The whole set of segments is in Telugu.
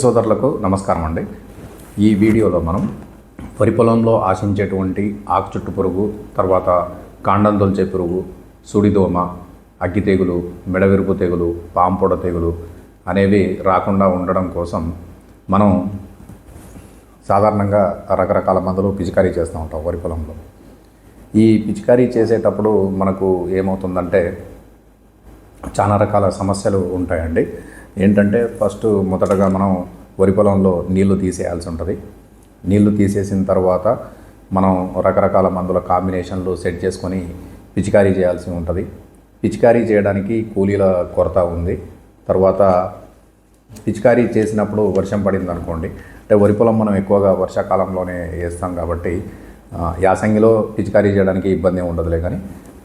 సోదరులకు నమస్కారం అండి. ఈ వీడియోలో మనం వరి పొలంలో ఆశించేటువంటి ఆకు చుట్టు పురుగు తర్వాత కాండం తొలిచే పురుగు సుడిదోమ అగ్గి తెగులు మెడవిరుపు తెగులు పాంపొడ తెగులు అనేవి రాకుండా ఉండడం కోసం మనం సాధారణంగా రకరకాల మందులు పిచికారీ చేస్తూ ఉంటాం వరి పొలంలో ఈ పిచికారీ చేసేటప్పుడు మనకు ఏమవుతుందంటే చాలా రకాల సమస్యలు ఉంటాయండి. ఏంటంటే ఫస్ట్ మొదటగా మనం వరి పొలంలో నీళ్ళు తీసేయాల్సి ఉంటుంది. నీళ్ళు తీసేసిన తర్వాత మనం రకరకాల మందుల కాంబినేషన్లు సెట్ చేసుకొని పిచికారీ చేయాల్సి ఉంటుంది. పిచికారీ చేయడానికి కూలీల కొరత ఉంది. తర్వాత పిచికారీ చేసినప్పుడు వర్షం పడింది అనుకోండి అంటే వరి పొలం మనం ఎక్కువగా వర్షాకాలంలోనే వేస్తాం కాబట్టి యాసంగిలో పిచికారీ చేయడానికి ఇబ్బంది ఉండదులే కానీ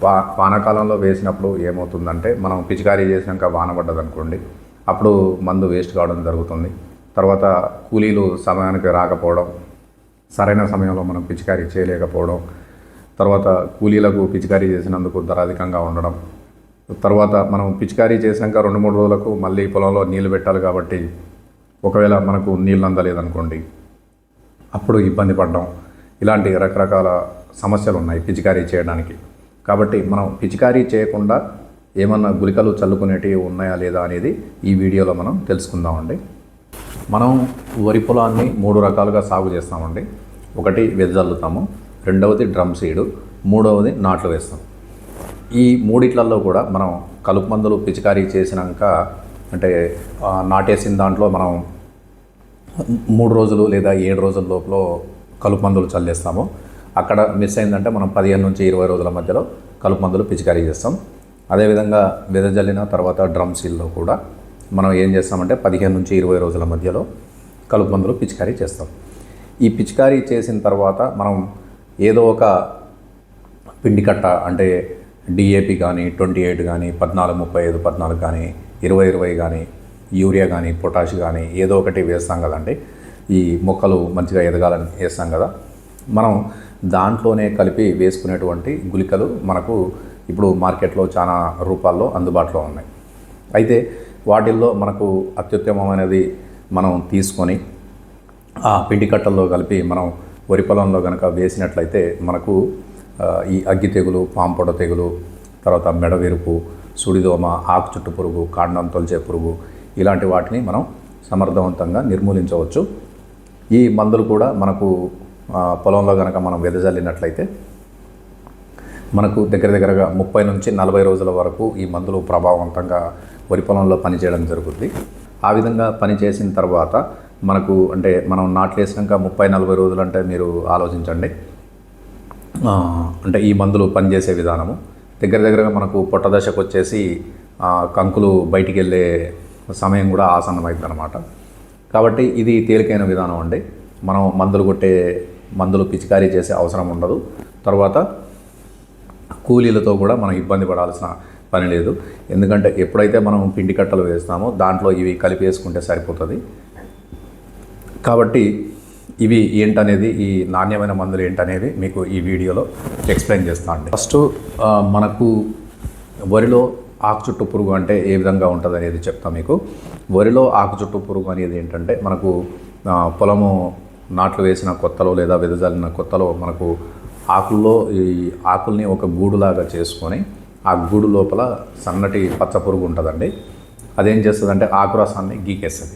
వా వానాకాలంలో వేసినప్పుడు ఏమవుతుందంటే మనం పిచికారీ చేసినాక వాన పడ్డదనుకోండి అప్పుడు మందు వేస్ట్ కావడం జరుగుతుంది. తర్వాత కూలీలు సమయానికి రాకపోవడం సరైన సమయంలో మనం పిచికారీ చేయలేకపోవడం తర్వాత కూలీలకు పిచికారీ చేసినందుకు ధర అధికంగా ఉండడం తర్వాత మనం పిచికారీ చేసినాక రెండు మూడు రోజులకు మళ్ళీ పొలంలో నీళ్ళు పెట్టాలి కాబట్టి ఒకవేళ మనకు నీళ్ళు అందలేదనుకోండి అప్పుడు ఇబ్బంది పడడం. ఇలాంటి రకరకాల సమస్యలు ఉన్నాయి పిచికారీ చేయడానికి. కాబట్టి మనం పిచికారీ చేయకుండా ఏమన్నా గుళికలు చల్లుకునేటివి ఉన్నాయా లేదా అనేది ఈ వీడియోలో మనం తెలుసుకుందామండి. మనం వరి పొలాన్ని మూడు రకాలుగా సాగు చేస్తామండి. ఒకటి వెదజల్లుతాము రెండవది డ్రమ్ సీడు మూడవది నాట్లు వేస్తాం. ఈ మూడిట్లలో కూడా మనం కలుపు మందులు పిచికారీ చేసినాక అంటే నాటేసిన దాంట్లో మనం మూడు రోజులు లేదా ఏడు రోజుల లోపల కలుపు మందులు చల్లేస్తాము. అక్కడ మిస్ అయిందంటే మనం పదిహేను నుంచి ఇరవై రోజుల మధ్యలో కలుపు మందులు పిచికారీ చేస్తాం. అదేవిధంగా వెదజల్లిన తర్వాత డ్రమ్ సీల్లో కూడా మనం ఏం చేస్తామంటే పదిహేను నుంచి ఇరవై రోజుల మధ్యలో కలుపు మందులు పిచికారీ చేస్తాం. ఈ పిచికారీ చేసిన తర్వాత మనం ఏదో ఒక పిండి కట్ట అంటే డిఏపి కానీ ట్వంటీ ఎయిట్ కానీ పద్నాలుగు ముప్పై ఐదు పద్నాలుగు కానీ ఇరవై ఇరవై కానీ యూరియా కానీ పొటాష్ కానీ ఏదో ఒకటి వేస్తాం కదండి. ఈ మొక్కలు మంచిగా ఎదగాలని వేస్తాం కదా. మనం దాంట్లోనే కలిపి వేసుకునేటువంటి గుళికలు మనకు ఇప్పుడు మార్కెట్లో చాలా రూపాల్లో అందుబాటులో ఉన్నాయి. అయితే వాటిల్లో మనకు అత్యుత్తమమైనది మనం తీసుకొని ఆ పిండి కట్టల్లో కలిపి మనం వరి పొలంలో కనుక వేసినట్లయితే మనకు ఈ అగ్గి తెగులు పాంపొడ తెగులు తర్వాత మెడవెరుపు సుడిదోమ ఆకు చుట్టు పురుగు కాండం తొలిచే పురుగు ఇలాంటి వాటిని మనం సమర్థవంతంగా నిర్మూలించవచ్చు. ఈ మందులు కూడా మనకు పొలంలో కనుక మనం వెదజల్లినట్లయితే మనకు దగ్గర దగ్గరగా ముప్పై నుంచి నలభై రోజుల వరకు ఈ మందులు ప్రభావవంతంగా వరి పొలంలో పనిచేయడం జరుగుతుంది ఆ విధంగా పనిచేసిన తర్వాత మనకు అంటే మనం నాట్లేసినాక ముప్పై నలభై రోజులు అంటే మీరు ఆలోచించండి. అంటే ఈ మందులు పనిచేసే విధానము. దగ్గర దగ్గరగా మనకు పొట్ట దశకు వచ్చేసి కంకులు బయటికి వెళ్ళే సమయం కూడా ఆసన్నమైంది అనమాట కాబట్టి ఇది తేలికైన విధానం అండి. మనం మందులు కొట్టే మందులు పిచికారీ చేసే అవసరం ఉండదు. తర్వాత కూలీలతో కూడా మనం ఇబ్బంది పడాల్సిన పని లేదు. ఎందుకంటే ఎప్పుడైతే మనం పిండి కట్టలు వేస్తామో దాంట్లో ఇవి కలిపేసుకుంటే సరిపోతుంది. కాబట్టి ఇవి ఏంటనేది ఈ నాణ్యమైన మందులు ఏంటనేది మీకు ఈ వీడియోలో ఎక్స్ప్లెయిన్ చేస్తాను ఫస్ట్ మనకు వరిలో ఆకు చుట్టు పురుగు అంటే ఏ విధంగా ఉంటుంది అనేది చెప్తా మీకు. వరిలో ఆకు చుట్టు పురుగు అనేది ఏంటంటే మనకు పొలము నాట్లు వేసిన కొత్తలో లేదా వెదజల్లిన కొత్తలో మనకు ఆకుల్లో ఈ ఆకుల్ని ఒక గూడులాగా చేసుకొని ఆ గూడు లోపల సన్నటి పచ్చ పురుగు ఉంటుందండి. అదేం చేస్తుందంటే ఆకురసాన్ని గీకేస్తుంది.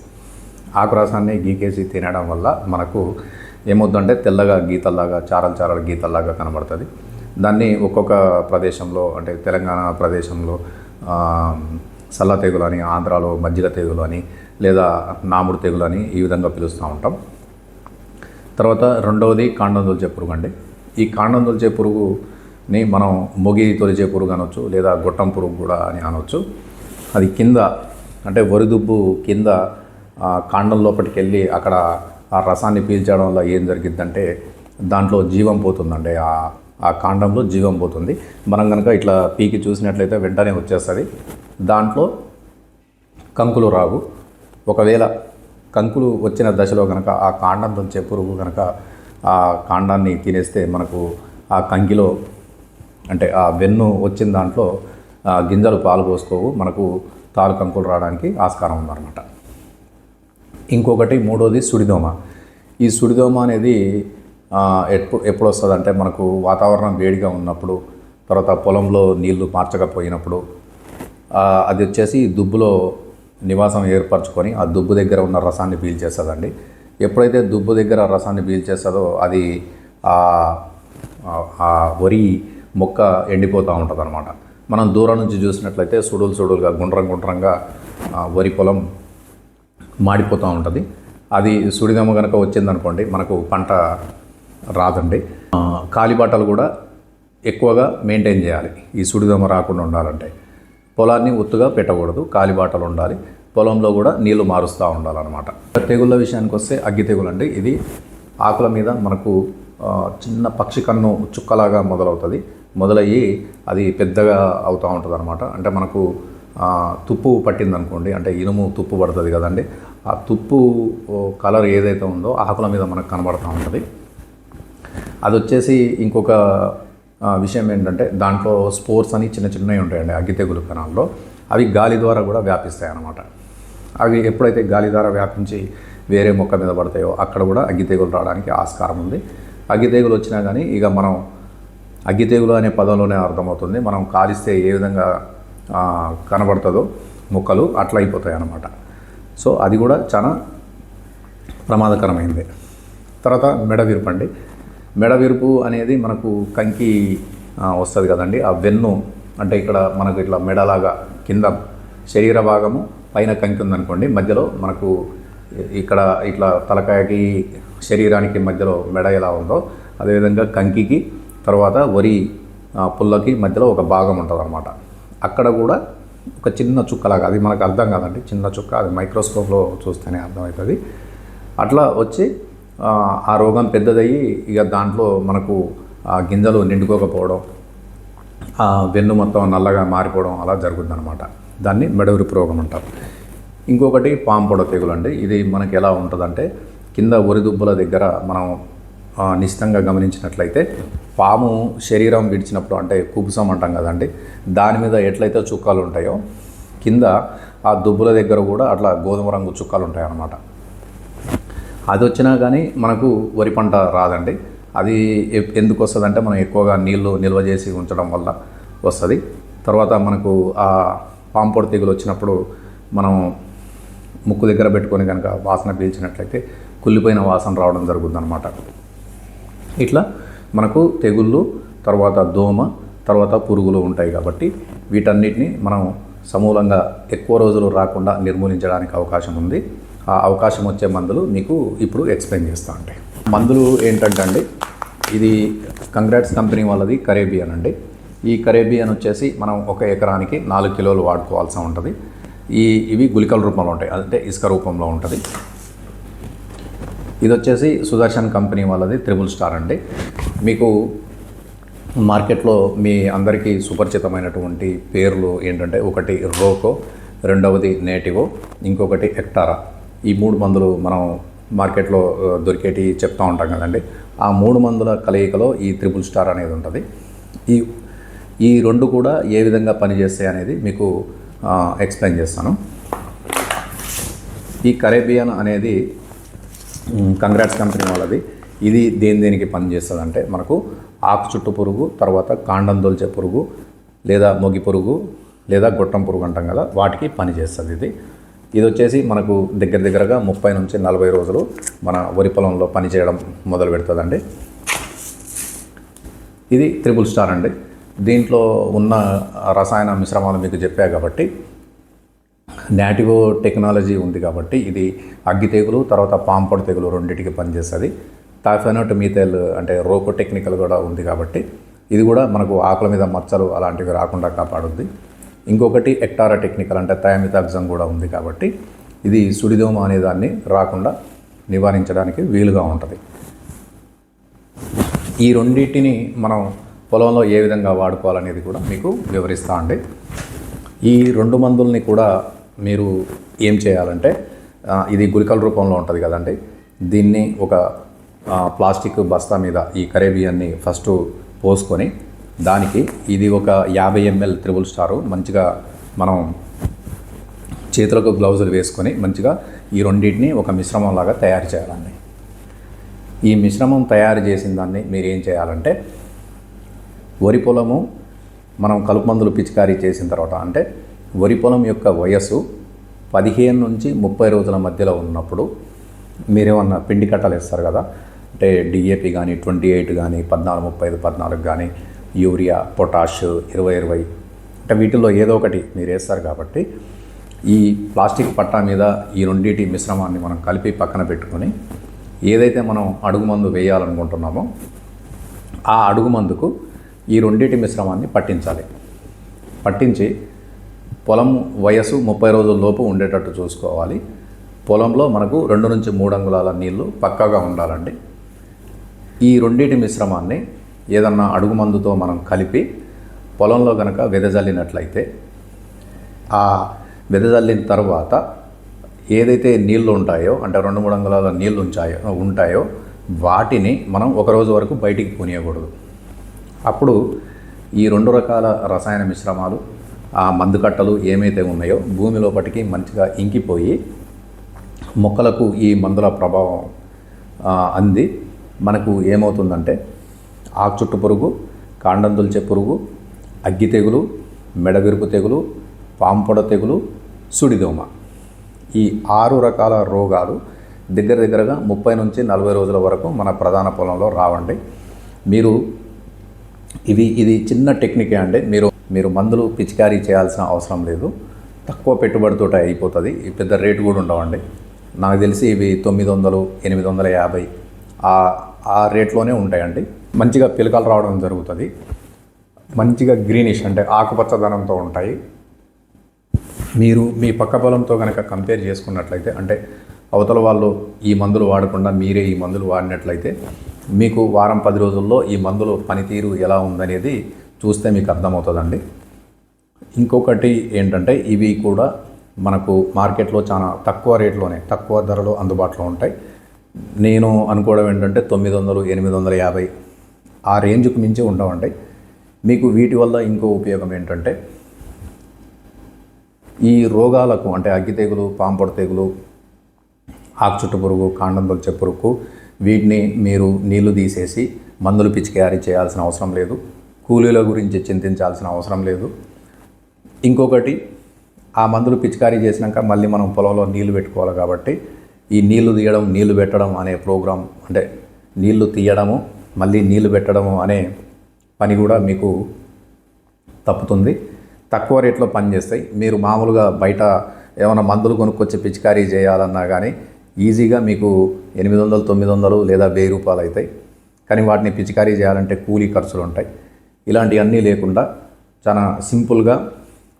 ఆకురసాన్ని గీకేసి తినడం వల్ల మనకు ఏమవుతుందంటే తెల్లగా గీతల్లాగా చారలు చారలు గీతల్లాగా కనబడుతుంది. దాన్ని ఒక్కొక్క ప్రదేశంలో అంటే తెలంగాణ ప్రదేశంలో సల్ల తెగులు అని ఆంధ్రాలో మజ్జిగ తెగులు అని లేదా నాముడు తెగులు అని ఈ విధంగా పిలుస్తూ ఉంటాం. తర్వాత రెండవది కాండం తొలిచే పురుగు అండి ఈ కాండం తొలిచే పురుగుని మనం మొగి తొలిచే పురుగు అనొచ్చు లేదా గొట్టం పురుగు కూడా అని అనొచ్చు. అది కింద అంటే వరిదుబ్బు కింద కాండం లోపలికి వెళ్ళి అక్కడ ఆ రసాన్ని పీల్చడం వల్ల ఏం జరిగిద్దంటే దాంట్లో జీవం పోతుందండి. ఆ ఆ కాండంలో జీవం పోతుంది. మనం కనుక ఇట్లా పీకి చూసినట్లయితే వెంటనే వచ్చేస్తుంది. దాంట్లో కంకులు రావు. ఒకవేళ కంకులు వచ్చిన దశలో కనుక ఆ కాండం తుంచే పురుగు కనుక ఆ కాండాన్ని తినేస్తే మనకు ఆ కంకిలో అంటే ఆ వెన్ను వచ్చిన దాంట్లో ఆ గింజలు పాలు పోసుకోవు మనకు తాలు కంకులు రావడానికి ఆస్కారం ఉందన్నమాట. ఇంకొకటి మూడోది సుడిదోమ. ఈ సుడిదోమ అనేది ఎప్పుడు ఎప్పుడు వస్తుంది అంటే మనకు వాతావరణం వేడిగా ఉన్నప్పుడు తర్వాత పొలంలో నీళ్ళు మార్చకపోయినప్పుడు అది వచ్చేసి దుబ్బులో నివాసం ఏర్పరచుకొని ఆ దుబ్బు దగ్గర ఉన్న రసాన్ని పీల్చేస్తుందండి. ఎప్పుడైతే దుబ్బు దగ్గర రసాన్ని పీల్చేస్తుందో అది ఆ వరి మొక్క ఎండిపోతూ ఉంటుంది అనమాట మనం దూరం నుంచి చూసినట్లయితే సుడులు సుడులుగా గుండ్రం గుండ్రంగా వరి పొలం మాడిపోతూ ఉంటుంది. అది సుడిదమ్మ కనుక వచ్చిందనుకోండి మనకు పంట రాదండి. కాలిబాటలు కూడా ఎక్కువగా మెయింటైన్ చేయాలి. ఈ సుడిదమ్మ రాకుండా ఉండాలంటే. పొలాన్ని ఒత్తుగా పెట్టకూడదు కాలిబాటలు ఉండాలి. పొలంలో కూడా నీళ్ళు మారుస్తూ ఉండాలన్నమాట. తెగుళ్ళ విషయానికి వస్తే అగ్గి తెగులు అండి ఇది ఆకుల మీద మనకు చిన్న పక్షి కన్ను చుక్కలాగా మొదలవుతుంది. మొదలయ్యి అది పెద్దగా అవుతూ ఉంటుంది అనమాట అంటే మనకు తుప్పు పట్టింది అనుకోండి అంటే ఇనుము తుప్పు పడుతుంది కదండి. ఆ తుప్పు కలర్ ఏదైతే ఉందో ఆకుల మీద మనకు కనబడుతూ ఉంటుంది. అది వచ్చేసి ఇంకొక విషయం ఏంటంటే దాంట్లో స్పోర్ట్స్ అని చిన్న చిన్నవి ఉంటాయండి అగ్గి తెగులు కణాల్లో. అవి గాలి ద్వారా కూడా వ్యాపిస్తాయి అన్నమాట అవి ఎప్పుడైతే గాలి ద్వారా వ్యాపించి వేరే మొక్క మీద పడతాయో అక్కడ కూడా అగ్గి తెగులు రావడానికి ఆస్కారం ఉంది. అగ్గి తెగులు వచ్చినా కానీ ఇక మనం అగ్గి తెగులు అనే పదంలోనే అర్థమవుతుంది. మనం కాలిస్తే ఏ విధంగా కనబడుతుందో మొక్కలు అట్లా అయిపోతాయి అన్నమాట. సో అది కూడా చాలా ప్రమాదకరమైంది. తర్వాత మెడ విరుపండి మెడ విరుపు అనేది మనకు కంకి వస్తుంది కదండి. ఆ వెన్ను అంటే ఇక్కడ మనకు ఇట్లా మెడలాగా కింద శరీర భాగము పైన కంకి ఉందనుకోండి మధ్యలో మనకు ఇక్కడ ఇట్లా తలకాయకి శరీరానికి మధ్యలో మెడ ఎలా ఉందో అదేవిధంగా కంకికి తర్వాత వరి పుల్లకి మధ్యలో ఒక భాగం ఉంటుంది అనమాట అక్కడ కూడా ఒక చిన్న చుక్కలాగా అది మనకు అర్థం కాదండి చిన్న చుక్క అది మైక్రోస్కోప్లో చూస్తేనే అర్థమవుతుంది. అట్లా వచ్చి ఆ, ఆ రోగం పెద్దదయ్యి ఇక దాంట్లో మనకు ఆ గింజలు నిండుకోకపోవడం ఆ వెన్ను మొత్తం నల్లగా మారిపోవడం అలా జరుగుతుంది అనమాట దాన్ని మెడవిరుపు రోగం అంటారు. ఇంకొకటి పాము పొడ తెగులు అండి ఇది మనకి ఎలా ఉంటుందంటే కింద ఒరిదుబ్బుల దగ్గర మనం ఆ, నిశ్చితంగా గమనించినట్లయితే పాము శరీరం విడిచినప్పుడు అంటే కుబుసం అంటాం కదండి దాని మీద ఎట్లయితే చుక్కలు ఉంటాయో కింద ఆ దుబ్బుల దగ్గర కూడా అట్లా గోధుమ రంగు చుక్కలు ఉంటాయి అన్నమాట అది వచ్చినా కానీ మనకు వరి పంట రాదండి. అది ఎ- ఎందుకు వస్తుందంటే మనం ఎక్కువగా నీళ్ళు నిల్వ చేసి ఉంచడం వల్ల వస్తుంది. తర్వాత మనకు ఆ పాంపోడు తెగులు వచ్చినప్పుడు మనం ముక్కు దగ్గర పెట్టుకొని కనుక వాసన పీల్చినట్లయితే కుళ్ళిపోయిన వాసన రావడం జరుగుతుందన్నమాట. ఇట్లా మనకు తెగుళ్ళు తర్వాత దోమ తర్వాత పురుగులు ఉంటాయి కాబట్టి వీటన్నిటిని మనం సమూలంగా ఎక్కువ రోజులు రాకుండా నిర్మూలించడానికి అవకాశం ఉంది. ఆ అవకాశం వచ్చే మందులు మీకు ఇప్పుడు ఎక్స్ప్లెయిన్ చేస్తా ఉంటాయి. మందులు ఏంటంటే అండి ఇది కంగ్రాట్స్ కంపెనీ వాళ్ళది కరేబియన్ అండి. ఈ కరేబియన్ వచ్చేసి మనం ఒక ఎకరానికి నాలుగు కిలోలు వాడుకోవాల్సి ఉంటుంది. ఈ ఇవి గుళికల రూపంలో ఉంటాయి. అంటే ఇసుక రూపంలో ఉంటుంది. ఇది వచ్చేసి సుదర్శన్ కంపెనీ వాళ్ళది త్రిబుల్ స్టార్ అండి. మీకు మార్కెట్లో మీ అందరికీ సుపరిచితమైనటువంటి పేర్లు ఏంటంటే ఒకటి రోకో రెండవది నేటివో ఇంకొకటి ఎక్టారా. ఈ మూడు మందులు మనం మార్కెట్లో దొరికేటి చెప్తూ ఉంటాం కదండి. ఆ మూడు మందుల కలయికలో ఈ త్రిబుల్ స్టార్ అనేది ఉంటుంది. ఈ ఈ రెండు కూడా ఏ విధంగా పనిచేస్తాయి అనేది మీకు ఎక్స్ప్లెయిన్ చేస్తాను. ఈ కరేబియన్ అనేది కంగ్రాట్స్ కంపెనీ వాళ్ళది. ఇది దేని దేనికి పనిచేస్తుంది అంటే మనకు ఆకు చుట్టు పురుగు తర్వాత కాండం దొల్చే పురుగు లేదా మొగి పురుగు లేదా గొట్టం పురుగు అంటాం కదా వాటికి పనిచేస్తుంది ఇది. ఇది వచ్చేసి మనకు దగ్గర దగ్గరగా ముప్పై నుంచి నలభై రోజులు మన వరి పొలంలో పనిచేయడం మొదలు పెడుతుందండి. ఇది త్రిబుల్ స్టార్ అండి. దీంట్లో ఉన్న రసాయన మిశ్రమాలు మీకు చెప్పా కాబట్టి నాటివో టెక్నాలజీ ఉంది కాబట్టి ఇది అగ్గి తెగులు తర్వాత పాంపొడి తెగులు రెండింటికి పనిచేస్తుంది. టాఫెనోట్ మీథైల్ అంటే రోకో టెక్నికల్ కూడా ఉంది కాబట్టి ఇది కూడా మనకు ఆకుల మీద మచ్చలు అలాంటివి రాకుండా కాపాడుద్ది. ఇంకొకటి ఎక్టారా టెక్నికల్ అంటే థయామితాగ్జం కూడా ఉంది కాబట్టి ఇది సుడిదోమ అనేదాన్ని రాకుండా నివారించడానికి వీలుగా ఉంటుంది. ఈ రెండింటిని మనం పొలంలో ఏ విధంగా వాడుకోవాలనేది కూడా మీకు వివరిస్తా అండి. ఈ రెండు మందుల్ని కూడా మీరు ఏం చేయాలంటే ఇది గుళికల రూపంలో ఉంటుంది కదండి. దీన్ని ఒక ప్లాస్టిక్ బస్తా మీద ఈ కరేబియన్ని ఫస్ట్ పోసుకొని దానికి ఇది ఒక యాభై ఎంఎల్ త్రిబుల్ స్టారు మంచిగా మనం చేతులకు గ్లౌజులు వేసుకొని మంచిగా ఈ రెండింటిని ఒక మిశ్రమంలాగా తయారు చేయాలండి. ఈ మిశ్రమం తయారు చేసిన దాన్ని మీరు ఏం చేయాలంటే వరి పొలము మనం కలుపు మందులు పిచికారీ చేసిన తర్వాత అంటే వరి పొలం యొక్క వయస్సు పదిహేను నుంచి ముప్పై రోజుల మధ్యలో ఉన్నప్పుడు మీరేమన్నా పిండి కట్టలు వేస్తారు కదా? అంటే డిఏపి కానీ ట్వంటీ ఎయిట్ కానీ పద్నాలుగు ముప్పై ఐదు పద్నాలుగు కానీ యూరియా పొటాష్ ఇరవై ఇరవై అంటే వీటిల్లో ఏదో ఒకటి మీరు వేస్తారు కాబట్టి ఈ ప్లాస్టిక్ పట్టా మీద ఈ రెండింటి మిశ్రమాన్ని మనం కలిపి పక్కన పెట్టుకొని ఏదైతే మనం అడుగు మందు వేయాలనుకుంటున్నామో ఆ అడుగు మందుకు ఈ రెండింటి మిశ్రమాన్ని పట్టించాలి. పట్టించి పొలం వయసు ముప్పై రోజుల లోపు ఉండేటట్టు చూసుకోవాలి. పొలంలో మనకు రెండు నుంచి మూడు అంగుళాల నీళ్ళు పక్కాగా ఉండాలండి. ఈ రెండింటి మిశ్రమాన్ని ఏదన్నా అడుగు మందుతో మనం కలిపి పొలంలో కనుక వెదజల్లినట్లయితే ఆ వెదజల్లిన తర్వాత ఏదైతే నీళ్ళు ఉంటాయో అంటే రెండు మూడు అంగుళాల నీళ్ళు ఉంచాయో ఉంటాయో వాటిని మనం ఒక రోజు వరకు బయటికి పోనీయకూడదు అప్పుడు ఈ రెండు రకాల రసాయన మిశ్రమాలు ఆ మందు కట్టలు ఏమైతే ఉన్నాయో భూమి లోపటికి మంచిగా ఇంకిపోయి మొక్కలకు ఈ మందుల ప్రభావం అంది. మనకు ఏమవుతుందంటే ఆకు చుట్టు పురుగు కాండం దుల్చే పురుగు అగ్గి తెగులు మెడవిరుపు తెగులు పాంపొడ తెగులు సుడిదోమ. ఈ ఆరు రకాల రోగాలు దగ్గర దగ్గరగా ముప్పై నుంచి నలభై రోజుల వరకు మన ప్రధాన పొలంలో రావండి. మీరు ఇవి ఇది చిన్న టెక్నికే అండి. మీరు మీరు మందులు పిచికారీ చేయాల్సిన అవసరం లేదు. తక్కువ పెట్టుబడితో అయిపోతుంది. ఈ పెద్ద రేటు కూడా ఉండవండి. నాకు తెలిసి ఇవి తొమ్మిది వందలు ఎనిమిది వందల యాభై ఆ ఆ రేట్లోనే ఉంటాయండి. మంచిగా పిలకలు రావడం జరుగుతుంది. మంచిగా గ్రీనిష్ అంటే ఆకుపచ్చదనంతో ఉంటాయి. మీరు మీ పక్క పొలంతో కనుక కంపేర్ చేసుకున్నట్లయితే అంటే అవతల వాళ్ళు ఈ మందులు వాడకుండా మీరే ఈ మందులు వాడినట్లయితే మీకు వారం పది రోజుల్లో ఈ మందులు పనితీరు ఎలా ఉందనేది చూస్తే మీకు అర్థమవుతుందండి. ఇంకొకటి ఏంటంటే ఇవి కూడా మనకు మార్కెట్లో చాలా తక్కువ రేట్లోనే తక్కువ ధరలో అందుబాటులో ఉంటాయి. నేను అనుకోవడం ఏంటంటే తొమ్మిది వందలు ఎనిమిది వందల యాభై ఆ రేంజ్కు మించి ఉండవండి. మీకు వీటి వల్ల ఇంకో ఉపయోగం ఏంటంటే ఈ రోగాలకు అంటే అగ్గి తెగులు పాంపొడ తెగులు ఆకు చుట్టు పురుగు కాండం దొలిచే పురుగు వీటిని మీరు నీళ్ళు తీసేసి మందులు పిచికారీ చేయాల్సిన అవసరం లేదు. కూలీల గురించి చింతించాల్సిన అవసరం లేదు. ఇంకొకటి ఆ మందులు పిచికారీ చేసినాక మళ్ళీ మనం పొలంలో నీళ్ళు పెట్టుకోవాలి కాబట్టి ఈ నీళ్ళు తీయడం నీళ్ళు పెట్టడం అనే ప్రోగ్రాం అంటే నీళ్ళు తీయడము మళ్ళీ నీళ్ళు పెట్టడము అనే పని కూడా మీకు తప్పుతుంది. తక్కువ రేట్లో పనిచేస్తాయి. మీరు మామూలుగా బయట ఏమైనా మందులు కొనుక్కొచ్చి పిచికారీ చేయాలన్నా కానీ ఈజీగా మీకు ఎనిమిది వందలు తొమ్మిది వందలు లేదా వెయ్యి రూపాయలు అవుతాయి. కానీ వాటిని పిచికారీ చేయాలంటే కూలీ ఖర్చులు ఉంటాయి. ఇలాంటివన్నీ లేకుండా చాలా సింపుల్గా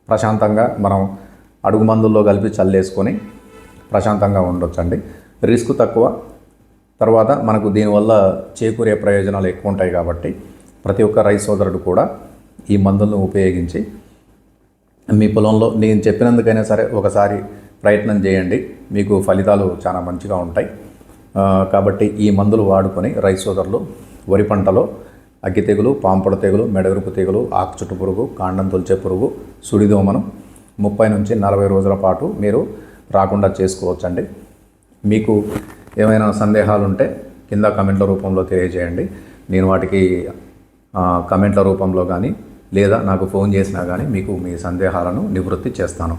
ప్రశాంతంగా మనం అడుగు మందుల్లో కలిపి చల్లేసుకొని ప్రశాంతంగా ఉండొచ్చండి. రిస్క్ తక్కువ. తర్వాత మనకు దీనివల్ల చేకూరే ప్రయోజనాలు ఎక్కువ ఉంటాయి కాబట్టి ప్రతి ఒక్క రైతు సోదరుడు కూడా ఈ మందులను ఉపయోగించి మీ పొలంలో నేను చెప్పినందుకైనా సరే ఒకసారి ప్రయత్నం చేయండి. మీకు ఫలితాలు చాలా మంచిగా ఉంటాయి. కాబట్టి ఈ మందులు వాడుకొని రైస్ సోదరులు వరి పంటలో అగ్గి తెగులు పాంపొడ తెగులు మెడగరుపు తెగులు ఆకు చుట్టు పురుగు కాండం తొలిచే పురుగు సుడిదోమను ముప్పై నుంచి నలభై రోజుల పాటు మీరు రాకుండా చేసుకోవచ్చండి. మీకు ఏమైనా సందేహాలు ఉంటే కింద కమెంట్ల రూపంలో తెలియజేయండి. నేను వాటికి కమెంట్ల రూపంలో కానీ లేదా నాకు ఫోన్ చేసినా కానీ మీకు మీ సందేహాలను నివృత్తి చేస్తాను.